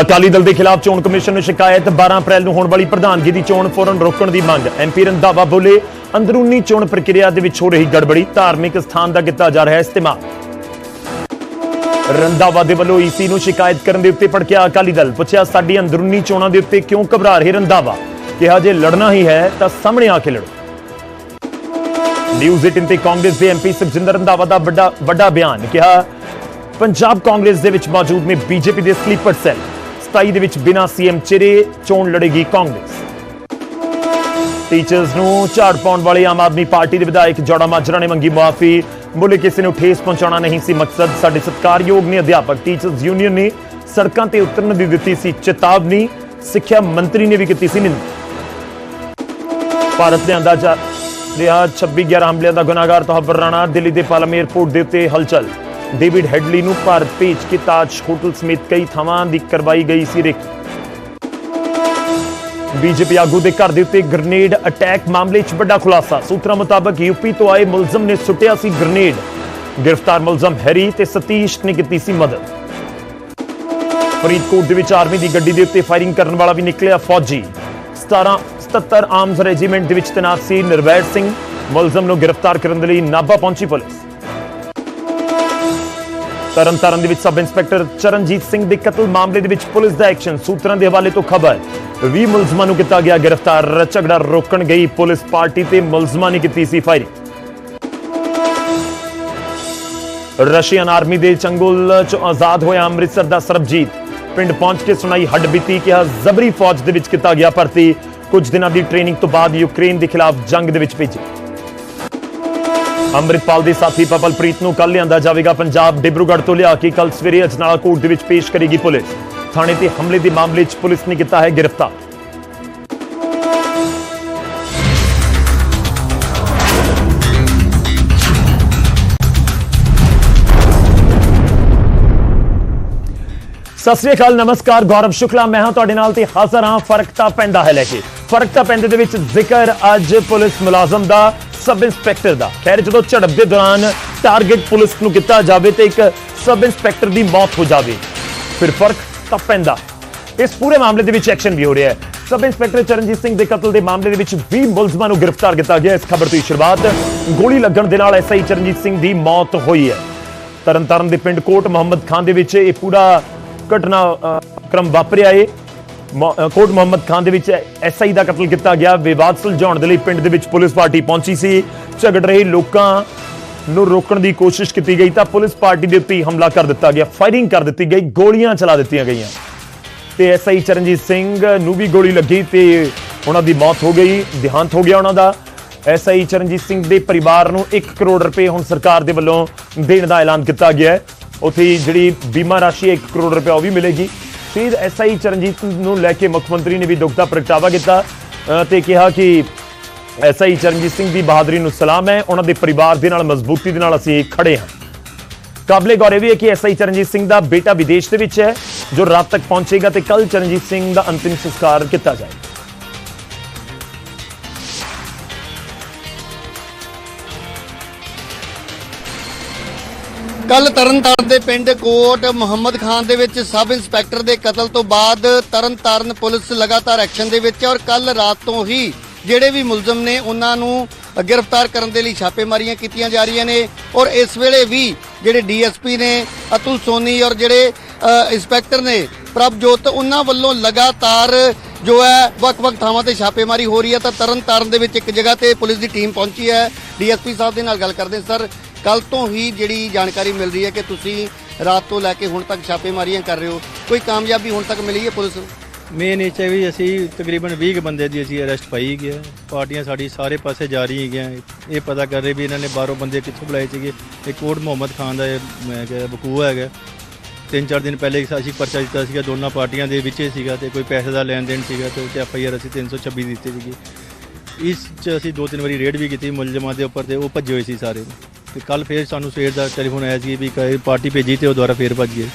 ਅਕਾਲੀ ਦਲ ਦੇ ਖਿਲਾਫ ਚੋਣ ਕਮਿਸ਼ਨ ਨੂੰ ਸ਼ਿਕਾਇਤ 12 ਅਪ੍ਰੈਲ ਨੂੰ ਹੋਣ ਵਾਲੀ ਪ੍ਰਧਾਨਗੀ ਦੀ ਚੋਣ ਫੌਰਨ ਰੋਕਣ ਦੀ ਮੰਗ। ਐਮਪੀ ਰੰਧਾਵਾ ਬੋਲੇ, ਅੰਦਰੂਨੀ ਚੋਣ ਪ੍ਰਕਿਰਿਆ ਦੇ ਵਿੱਚ ਹੋ ਰਹੀ ਗੜਬੜੀ, ਧਾਰਮਿਕ ਸਥਾਨ ਦਾ ਕੀਤਾ ਜਾ ਰਿਹਾ ਇਸਤੇਮਾਲ। ਰੰਧਾਵਾ ਦੇ ਵੱਲੋਂ ਈਸੀ ਨੂੰ ਸ਼ਿਕਾਇਤ ਕਰਨ ਦੇ ਉੱਤੇ ਭੜਕਿਆ ਅਕਾਲੀ ਦਲ। ਪੁੱਛਿਆ, ਸਾਡੀ ਅੰਦਰੂਨੀ ਚੋਣਾਂ ਦੇ ਉੱਤੇ ਕਿਉਂ ਘਬਰਾ ਰਹੇ ਰੰਧਾਵਾ? ਕਿਹਾ, ਜੇ ਲੜਨਾ ਹੀ ਹੈ, ਤਾਂ ਸਾਹਮਣੇ ਆ ਕੇ ਲੜੋ। ਨਿਊਜ਼ 18 ਤੇ ਕਾਂਗਰਸ ਦੇ ਐਮਪੀ ਸੁਖਜਿੰਦਰ ਰੰਧਾਵਾ ਦਾ ਵੱਡਾ ਵੱਡਾ ਬਿਆਨ। ਕਿਹਾ, ਪੰਜਾਬ ਕਾਂਗਰਸ ਦੇ ਵਿੱਚ ਮੌਜੂਦ ਨੇ ਬੀਜੇਪੀ ਦੇ ਸਲੀਪਰ ਸੈੱਲ। 27 ਦੇ ਵਿੱਚ ਬਿਨਾਂ ਸੀਐਮ ਚਿਹਰੇ ਚੋਣ ਲੜੇਗੀ ਕਾਂਗਰਸ। ਟੀਚਰਸ ਨੂੰ ਝਾੜ ਪਾਉਣ ਵਾਲੇ ਆਮ ਆਦਮੀ ਪਾਰਟੀ ਦੇ ਵਿਧਾਇਕ ਜੋੜਾ ਮਾਜਰਾ ਨੇ ਮੰਗੀ ਮੁਆਫੀ। ਬੋਲੇ ਕਿਸੇ ਨੂੰ ਠੇਸ ਪਹੁੰਚਾਉਣਾ ਨਹੀਂ ਸੀ ਮਕਸਦ। ਸਾਡੇ ਸਤਿਕਾਰਯੋਗ ਨੇ ਅਧਿਆਪਕ ਟੀਚਰਸ ਯੂਨੀਅਨ ਨੇ ਸੜਕਾਂ ਤੇ ਉਤਰਨ ਦੀ ਦਿੱਤੀ ਸੀ ਚੇਤਾਵਨੀ। ਸਿੱਖਿਆ ਮੰਤਰੀ ਨੇ ਵੀ ਕੀਤੀ ਸੀ ਨਿੰਦਾ। ਭਾਰਤ ਲਿਆਂਦਾ ਜਾ ਰਿਹਾ 26 11 ਹਮਲਿਆਂ ਦਾ ਗੁਨਾਹਗਾਰ ਤੋਹਬਰ ਰਾਣਾ ਦਿੱਲੀ ਦੇ ਪਾਲਮ 에ਅਰਪੋਰਟ ਦੇ ਉੱਤੇ ਹਲਚਲ। ਡੇਵਿਡ ਹੈਡਲੀ ਨੂੰ ਭਾਰਤ ਭੇਜ ਕੇ ਤਾਜ ਹੋਟਲ ਸਮੇਤ ਕਈ ਥਾਵਾਂ ਦੀ ਕਰਵਾਈ ਗਈ ਸੀ ਰੇਕ। ਬੀਜੇਪੀ ਆਗੂ ਦੇ ਘਰ ਦੇ ਉੱਤੇ ਗ੍ਰਨੇਡ ਅਟੈਕ ਮਾਮਲੇ 'ਚ ਵੱਡਾ ਖੁਲਾਸਾ। ਸੂਤਰਾਂ ਮੁਤਾਬਕ ਯੂਪੀ ਤੋਂ ਆਏ ਮੁਲਜ਼ਮ ਨੇ ਸੁੱਟਿਆ ਸੀ ਗ੍ਰਨੇਡ। ਗ੍ਰਿਫਤਾਰ ਮੁਲਜ਼ਮ ਹੈਰੀ ਤੇ ਸਤੀਸ਼ ਨੇ ਕੀਤੀ ਸੀ ਮਦਦ। ਫਰੀਦਕੋਟ ਦੇ ਵਿੱਚ ਆਰਮੀ ਦੀ ਗੱਡੀ ਦੇ ਉੱਤੇ ਫਾਇਰਿੰਗ ਕਰਨ ਵਾਲਾ ਵੀ ਨਿਕਲਿਆ ਫੌਜੀ। 17 77 ਆਰਮਸ ਰੈਜੀਮੈਂਟ ਦੇ ਵਿੱਚ ਤੈਨਾਤ ਸੀ ਨਿਰਵੈਰ ਸਿੰਘ। ਮੁਲਜ਼ਮ ਨੂੰ ਗ੍ਰਿਫਤਾਰ ਕਰਨ ਦੇ ਲਈ ਨਾਭਾ ਪਹੁੰਚੀ ਪੁਲਿਸ। ਤਰਨਤਾਰਨ ਦੇ ਵਿੱਚ ਸਬ ਇੰਸਪੈਕਟਰ ਚਰਨਜੀਤ ਸਿੰਘ ਦੇ ਕਤਲ ਮਾਮਲੇ ਦੇ ਵਿੱਚ ਪੁਲਿਸ ਦਾ ਐਕਸ਼ਨ। ਸੂਤਰਾਂ ਦੇ ਹਵਾਲੇ ਤੋਂ ਖਬਰ 20 ਮੁਲਜ਼ਮਾਂ ਨੂੰ ਕੀਤਾ ਗਿਆ ਗ੍ਰਿਫਤਾਰ ਝਗੜਾ ਰੋਕਣ ਗਈ ਪੁਲਿਸ ਪਾਰਟੀ ਤੇ ਮੁਲਜ਼ਮਾਂ ਨੇ ਕੀਤੀ ਸੀ ਫਾਇਰਿੰਗ। ਰਸ਼ੀਅਨ ਆਰਮੀ ਦੇ ਚੰਗੁਲ ਚ ਆਜ਼ਾਦ ਹੋਇਆ ਅੰਮ੍ਰਿਤਸਰ ਦਾ ਸਰਬਜੀਤ। ਪਿੰਡ ਪਹੁੰਚ ਕੇ ਸੁਣਾਈ ਹੱਡਬੀਤੀ ਕਿਹਾ, ਜ਼ਬਰੀ ਫੌਜ ਦੇ ਵਿੱਚ ਕੀਤਾ ਗਿਆ ਭਰਤੀ। ਕੁਝ ਦਿਨਾਂ ਦੀ ਟ੍ਰੇਨਿੰਗ ਤੋਂ ਬਾਅਦ ਯੂਕਰੇਨ ਦੇ ਖਿਲਾਫ ਜੰਗ ਦੇ ਵਿੱਚ ਭੇਜੀ। ਅੰਮ੍ਰਿਤਪਾਲ ਦੇ ਸਾਥੀ ਪਪਲਪ੍ਰੀਤ ਨੂੰ ਕੱਲ ਲਿਆਂਦਾ ਜਾਵੇਗਾ ਪੰਜਾਬ, ਡਿਬਰੂਗੜ੍ਹ ਤੋਂ ਲਿਆ ਕੇ ਕੱਲ ਸਵੇਰੇ ਅਜਨਾਲਾ ਕੋਰਟ ਦੇ ਵਿੱਚ ਪੇਸ਼ ਕਰੇਗੀ ਪੁਲਿਸ। ਥਾਣੇ ਤੇ ਹਮਲੇ ਦੇ ਮਾਮਲੇ 'ਚ ਪੁਲਿਸ ਨੇ ਕੀਤਾ ਹੈ ਗ੍ਰਿਫਤਾਰ। ਸਤਿ ਸ੍ਰੀ ਅਕਾਲ, ਨਮਸਕਾਰ, ਗੌਰਵ ਸ਼ੁਕਲਾ। ਮੈਂ ਹਾਂ ਤੁਹਾਡੇ ਨਾਲ ਤੇ ਹਾਜ਼ਰ ਹਾਂ ਫ਼ਰਕ ਤਾਂ ਪੈਂਦਾ ਹੈ ਲੈ ਕੇ। ਫ਼ਰਕ ਤਾਂ ਪੈਂਦੇ ਦੇ ਵਿੱਚ ਜ਼ਿਕਰ ਅੱਜ ਪੁਲਿਸ ਮੁਲਾਜ਼ਮ ਦਾ ਸਬ ਇੰਸਪੈਕਟਰ ਦਾ। ਖੈਰ, ਜਦੋਂ ਝੜਪ ਦੇ ਦੌਰਾਨ ਟਾਰਗੇਟ ਪੁਲਿਸ ਨੂੰ ਕੀਤਾ ਜਾਵੇ ਤੇ ਇੱਕ ਸਬ ਇੰਸਪੈਕਟਰ ਦੀ ਮੌਤ ਹੋ ਜਾਵੇ, ਫਿਰ ਫ਼ਰਕ ਤਾਂ ਪੈਂਦਾ। ਇਸ ਪੂਰੇ ਮਾਮਲੇ ਦੇ ਵਿੱਚ ਐਕਸ਼ਨ ਵੀ ਹੋ ਰਿਹਾ ਹੈ। ਸਬ ਇੰਸਪੈਕਟਰ ਚਰਨਜੀਤ ਸਿੰਘ ਦੇ ਕਤਲ ਦੇ ਮਾਮਲੇ ਦੇ ਵਿੱਚ 20 ਮੁਲਜ਼ਮਾਂ ਨੂੰ ਗ੍ਰਿਫਤਾਰ ਕੀਤਾ ਗਿਆ। ਇਸ ਖਬਰ ਤੋਂ ਹੀ ਸ਼ੁਰੂਆਤ ਗੋਲੀ ਲੱਗਣ ਦੇ ਨਾਲ ਐਸਆਈ ਚਰਨਜੀਤ ਸਿੰਘ ਦੀ ਮੌਤ ਹੋਈ ਹੈ। ਤਰਨਤਾਰਨ ਦੇ ਪਿੰਡ ਕੋਟ ਮੁਹੰਮਦ ਖਾਨ ਦੇ ਵਿੱਚ ਇਹ ਪੂਰਾ ਘਟਨਾ ਕ੍ਰਮ ਵਾਪਰਿਆ ਏ। ਕੋਟ ਮੁਹੰਮਦ ਖਾਨ ਦੇ ਵਿੱਚ ਐਸਆਈ ਦਾ ਕਤਲ ਕੀਤਾ ਗਿਆ। ਵਿਵਾਦ ਸੁਲਝਾਉਣ ਦੇ ਲਈ ਪਿੰਡ ਦੇ ਵਿੱਚ ਪੁਲਿਸ ਪਾਰਟੀ ਪਹੁੰਚੀ ਸੀ। ਝਗੜ ਰਹੇ ਲੋਕਾਂ ਨੂੰ ਰੋਕਣ ਦੀ ਕੋਸ਼ਿਸ਼ ਕੀਤੀ ਗਈ ਤਾਂ ਪੁਲਿਸ ਪਾਰਟੀ ਦੇ ਉੱਤੇ ਹਮਲਾ ਕਰ ਦਿੱਤਾ ਗਿਆ। ਫਾਇਰਿੰਗ ਕਰ ਦਿੱਤੀ ਗਈ, ਗੋਲੀਆਂ ਚਲਾ ਦਿੱਤੀਆਂ ਗਈਆਂ। ਤੇ ਐਸਆਈ ਚਰਨਜੀਤ ਸਿੰਘ ਨੂੰ ਵੀ ਗੋਲੀ ਲੱਗੀ ਤੇ ਉਹਨਾਂ ਦੀ ਮੌਤ ਹੋ ਗਈ, ਦੇਹਾਂਤ ਹੋ ਗਿਆ ਉਹਨਾਂ ਦਾ। ਐਸਆਈ ਚਰਨਜੀਤ ਸਿੰਘ ਦੇ ਪਰਿਵਾਰ ਨੂੰ 1 ਕਰੋੜ ਰੁਪਏ ਹੁਣ ਸਰਕਾਰ ਦੇ ਵੱਲੋਂ ਦੇਣ ਦਾ ਐਲਾਨ ਕੀਤਾ ਗਿਆ ਹੈ। ਉੱਥੇ ਜਿਹੜੀ ਬੀਮਾ ਰਾਸ਼ੀ ਹੈ 1 ਕਰੋੜ ਰੁਪਏ ਉਹ ਵੀ ਮਿਲੇਗੀ। ਸ਼ਹੀਦ ਐਸਆਈ ਚਰਨਜੀਤ ਨੂੰ ਲੈ ਕੇ ਮੁੱਖ ਮੰਤਰੀ ਨੇ ਵੀ ਦੁੱਖ ਦਾ ਪ੍ਰਗਟਾਵਾ ਕੀਤਾ ਅ, ਤੇ ਕਿਹਾ ਕਿ ਐਸਆਈ ਚਰਨਜੀਤ ਸਿੰਘ ਦੀ ਬਹਾਦਰੀ ਨੂੰ ਸਲਾਮ ਹੈ ਉਹਨਾਂ ਦੇ ਪਰਿਵਾਰ ਦੇ ਨਾਲ ਮਜ਼ਬੂਤੀ ਦੇ ਨਾਲ ਅਸੀਂ ਖੜੇ ਹਾਂ। ਕਾਬਲੇ ਗੌਰ ਇਹ ਵੀ ਹੈ ਕਿ ਐਸਆਈ ਚਰਨਜੀਤ ਸਿੰਘ ਦਾ ਬੇਟਾ ਵਿਦੇਸ਼ ਦੇ ਵਿੱਚ ਹੈ ਜੋ ਰਾਤ ਤੱਕ ਪਹੁੰਚੇਗਾ ਤੇ ਕੱਲ ਚਰਨਜੀਤ ਸਿੰਘ ਦਾ ਅੰਤਿਮ ਸੰਸਕਾਰ ਕੀਤਾ ਜਾਏਗਾ। ਕੱਲ ਤਰਨਤਾਰਨ ਦੇ ਪਿੰਡ ਕੋਟ ਮੁਹੰਮਦ ਖਾਨ ਦੇ ਵਿੱਚ ਸਬ ਇੰਸਪੈਕਟਰ ਦੇ ਕਤਲ ਤੋਂ ਬਾਅਦ ਤਰਨਤਾਰਨ ਪੁਲਿਸ ਲਗਾਤਾਰ ਐਕਸ਼ਨ ਦੇ ਵਿੱਚ ਹੈ ਔਰ ਕੱਲ ਰਾਤ ਤੋਂ ਹੀ ਜਿਹੜੇ ਵੀ ਮੁਲਜ਼ਮ ਨੇ ਉਹਨਾਂ ਨੂੰ ਗ੍ਰਿਫਤਾਰ ਕਰਨ ਦੇ ਲਈ ਛਾਪੇਮਾਰੀਆਂ ਕੀਤੀਆਂ ਜਾ ਰਹੀਆਂ ਨੇ ਔਰ ਇਸ ਵੇਲੇ ਵੀ ਜਿਹੜੇ ਡੀਐਸਪੀ ਨੇ, ਅਤੁਲ ਸੋਨੀ ਔਰ ਜਿਹੜੇ ਇੰਸਪੈਕਟਰ ਨੇ, ਪ੍ਰਭਜੋਤ, ਉਹਨਾਂ ਵੱਲੋਂ ਲਗਾਤਾਰ ਜੋ ਹੈ ਵੱਖ-ਵੱਖ ਥਾਵਾਂ ਤੇ ਛਾਪੇਮਾਰੀ ਹੋ ਰਹੀ ਹੈ। ਤਾਂ ਤਰਨਤਾਰਨ ਦੇ ਵਿੱਚ ਇੱਕ ਜਗ੍ਹਾ ਤੇ ਪੁਲਿਸ ਦੀ ਟੀਮ ਪਹੁੰਚੀ ਹੈ। ਡੀਐਸਪੀ ਸਾਹਿਬ ਦੇ ਨਾਲ ਗੱਲ ਕਰਦੇ ਸਰ। ਕੱਲ ਤੋਂ ਹੀ ਜਿਹੜੀ ਜਾਣਕਾਰੀ ਮਿਲ ਰਹੀ ਹੈ ਕਿ ਤੁਸੀਂ ਰਾਤ ਤੋਂ ਲੈ ਕੇ ਹੁਣ ਤੱਕ ਛਾਪੇਮਾਰੀਆਂ ਕਰ ਰਹੇ ਹੋ। ਕੋਈ ਕਾਮਯਾਬੀ ਹੁਣ ਤੱਕ ਮਿਲੀ ਹੈ ਪੁਲਿਸ ਨੂੰ? ਮੇਨ ਇਹ 'ਚ ਵੀ ਅਸੀਂ ਤਕਰੀਬਨ 20 ਕੁ ਬੰਦੇ ਦੀ ਅਸੀਂ ਅਰੈਸਟ ਪਾਈ ਗਿਆ ਪਾਰਟੀਆਂ ਸਾਡੀ ਸਾਰੇ ਪਾਸੇ ਜਾ ਰਹੀ ਹੈਗੀਆਂ। ਇਹ ਪਤਾ ਕਰ ਰਹੇ ਵੀ ਇਹਨਾਂ ਨੇ ਬਾਹਰੋਂ ਬੰਦੇ ਕਿੱਥੋਂ ਬੁਲਾਏ ਸੀਗੇ। ਇਹ ਕੋਟ ਮੁਹੰਮਦ ਖਾਨ ਦਾ ਇਹ, ਮੈਂ ਕਿਹਾ, ਬਕੂਆ ਹੈਗਾ। ਤਿੰਨ ਚਾਰ ਦਿਨ ਪਹਿਲੇ ਅਸੀਂ ਪਰਚਾ ਦਿੱਤਾ ਸੀਗਾ। ਦੋਨਾਂ ਪਾਰਟੀਆਂ ਦੇ ਵਿੱਚ ਹੀ ਸੀਗਾ ਤੇ ਕੋਈ ਪੈਸੇ ਦਾ ਲੈਣ ਦੇਣ ਸੀਗਾ ਤੇ ਉਹ 'ਚ ਐਫ ਆਈ ਆਰ ਅਸੀਂ 326 ਦਿੱਤੀ ਸੀਗੀ। ਇਸ 'ਚ ਅਸੀਂ ਦੋ ਤਿੰਨ ਵਾਰੀ ਰੇਡ ਵੀ ਕੀਤੀ ਮੁਲਜ਼ਮਾਂ ਦੇ ਉੱਪਰ ਤੇ ਉਹ ਭੱਜੇ ਹੋਏ ਸੀ ਸਾਰੇ। ਤੇ ਕੱਲ ਫੇਰ ਸਾਨੂੰ ਸਵੇਰ ਦਾ ਟੈਲੀਫੋਨ ਆਇਆ ਸੀ ਵੀ ਕੋਈ ਪਾਰਟੀ ਭੇਜੀ ਤੇ ਉਹ ਦੁਬਾਰਾ ਫੇਰ ਭੱਜ ਗਏ।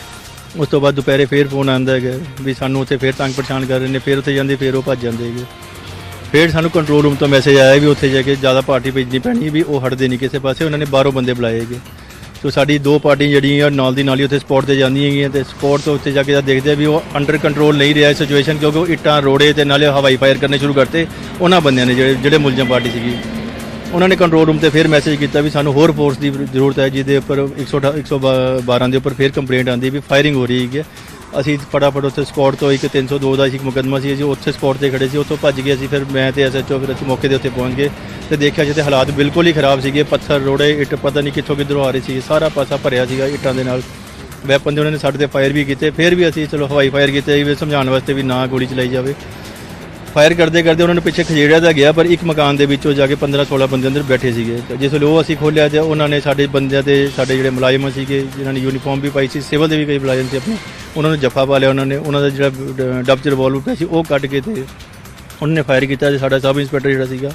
ਉਸ ਤੋਂ ਬਾਅਦ ਦੁਪਹਿਰੇ ਫੇਰ ਫੋਨ ਆਉਂਦਾ ਹੈਗਾ ਵੀ ਸਾਨੂੰ ਉੱਥੇ ਫੇਰ ਤੰਗ ਪਰੇਸ਼ਾਨ ਕਰ ਰਹੇ ਨੇ, ਫੇਰ ਉੱਥੇ ਜਾਂਦੇ, ਫੇਰ ਉਹ ਭੱਜ ਜਾਂਦੇ ਹੈਗੇ। ਫੇਰ ਸਾਨੂੰ ਕੰਟਰੋਲ ਰੂਮ ਤੋਂ ਮੈਸੇਜ ਆਇਆ ਵੀ ਉੱਥੇ ਜਾ ਕੇ ਜ਼ਿਆਦਾ ਪਾਰਟੀ ਭੇਜਣੀ ਪੈਣੀ ਵੀ ਉਹ ਹਟਦੇ ਨਹੀਂ ਕਿਸੇ ਪਾਸੇ, ਉਹਨਾਂ ਨੇ ਬਾਹਰੋਂ ਬੰਦੇ ਬੁਲਾਏ ਹੈਗੇ। ਸੋ ਸਾਡੀ ਦੋ ਪਾਰਟੀ ਜਿਹੜੀਆਂ ਨਾਲ ਦੀ ਨਾਲ ਹੀ ਉੱਥੇ ਸਪੋਰਟ ਤੇ ਜਾਂਦੀਆਂ ਹੈਗੀਆਂ ਤੇ ਸਪੋਰਟ ਤੋਂ ਉੱਤੇ ਜਾ ਕੇ ਜਦ ਦੇਖਦੇ ਆ ਵੀ ਉਹ ਅੰਡਰ ਕੰਟਰੋਲ ਨਹੀਂ ਰਿਹਾ ਸਿਚੁਏਸ਼ਨ ਕਿਉਂਕਿ ਉਹ ਇੱਟਾਂ, ਰੋੜੇ ਤੇ ਨਾਲੇ ਹਵਾਈ ਫਾਇਰ ਕਰਨੇ ਸ਼ੁਰੂ ਕਰਤੇ ਉਹਨਾਂ ਬੰਦਿਆਂ ਨੇ, ਜਿਹੜੇ ਜਿਹੜੇ ਮੁਲਜ਼ਮ ਪਾਰਟੀ ਸੀਗੀ। ਉਹਨਾਂ ਨੇ ਕੰਟਰੋਲ ਰੂਮ ਤੇ ਫਿਰ ਮੈਸੇਜ ਕੀਤਾ ਵੀ ਸਾਨੂੰ ਹੋਰ ਫੋਰਸ ਦੀ ਜ਼ਰੂਰਤ ਹੈ, ਜਿਹਦੇ ਉੱਪਰ 118 112 ਦੇ ਉੱਪਰ ਫਿਰ ਕੰਪਲੇਂਟ ਆਂਦੀ ਵੀ ਫਾਇਰਿੰਗ ਹੋ ਰਹੀ ਹੈਗੀ ਹੈ। ਅਸੀਂ ਫਟਾਫਟ ਉੱਥੇ ਸਪੌਟ ਤੋਂ ਇੱਕ 302 ਦਾ ਇੱਕ ਮੁਕੱਦਮਾ ਸੀ ਜੀ ਉੱਥੇ ਸਪੌਟ ਤੇ ਖੜੇ ਸੀ, ਉੱਥੋਂ ਭੱਜ ਗਏ ਅਸੀਂ, ਫਿਰ ਮੈਂ ਤੇ ਐਸਐਚਓ ਫਿਰ ਅਸੀਂ ਮੌਕੇ ਦੇ ਉੱਤੇ ਪਹੁੰਚ ਗਏ ਤੇ ਦੇਖਿਆ ਜਿੱਥੇ ਹਾਲਾਤ ਬਿਲਕੁਲ ਹੀ ਖਰਾਬ ਸੀਗੇ, ਪੱਥਰ, ਰੋੜੇ, ਇੱਟ, ਪਤਾ ਨਹੀਂ ਕਿੱਥੋਂ ਕਿੱਧਰੋਂ ਆ ਰਹੇ ਸੀ ਸਾਰਾ ਪਾਸਾ ਭਰਿਆ ਸੀਗਾ ਇੱਟਾਂ ਦੇ ਨਾਲ ਵੈਪਨ ਦੇ ਉਹਨਾਂ ਨੇ ਸਾਡੇ ਤੇ ਫਾਇਰ ਵੀ ਕੀਤੇ, ਫਿਰ ਵੀ ਅਸੀਂ ਚਲੋ ਹਵਾਈ ਫਾਇਰ ਕੀਤੇ ਵੀ ਸਮਝਾਉਣ ਵਾਸਤੇ ਵੀ ਨਾ ਗੋਲੀ ਚਲਾਈ ਜਾਵੇ ਫਾਇਰ ਕਰਦੇ ਕਰਦੇ ਉਹਨਾਂ ਨੇ ਪਿੱਛੇ ਖਜੇੜਿਆ ਤਾਂ ਗਿਆ ਪਰ ਇੱਕ ਮਕਾਨ ਦੇ ਵਿੱਚੋਂ ਜਾ ਕੇ 15 16 ਬੰਦੇ ਅੰਦਰ ਬੈਠੇ ਸੀਗੇ। ਤੇ ਜਿਸ ਵੇਲੇ ਉਹ ਅਸੀਂ ਖੋਲਿਆ ਤੇ ਉਹਨਾਂ ਨੇ ਸਾਡੇ ਬੰਦਿਆਂ ਤੇ ਸਾਡੇ ਜਿਹੜੇ ਮੁਲਾਜ਼ਮ ਸੀਗੇ ਜਿਨ੍ਹਾਂ ਨੇ ਯੂਨੀਫਾਰਮ ਵੀ ਪਾਈ ਸੀ ਸਿਵਲ ਦੇ ਵੀ ਕਈ ਮੁਲਾਜ਼ਮ ਸੀ ਆਪਣੇ ਉਹਨਾਂ ਨੂੰ ਜੱਫਾ ਪਾ ਲਿਆ ਉਹਨਾਂ ਨੇ। ਉਹਨਾਂ ਦਾ ਜਿਹੜਾ ਡੱਬ ਚ ਰਿਵਾਲਵਰ ਪਿਆ ਸੀ ਉਹ ਕੱਢ ਕੇ ਤੇ ਉਹਨਾਂ ਨੇ ਫਾਇਰ ਕੀਤਾ ਤੇ ਸਾਡਾ ਸਬ ਇੰਸਪੈਕਟਰ ਜਿਹੜਾ ਸੀਗਾ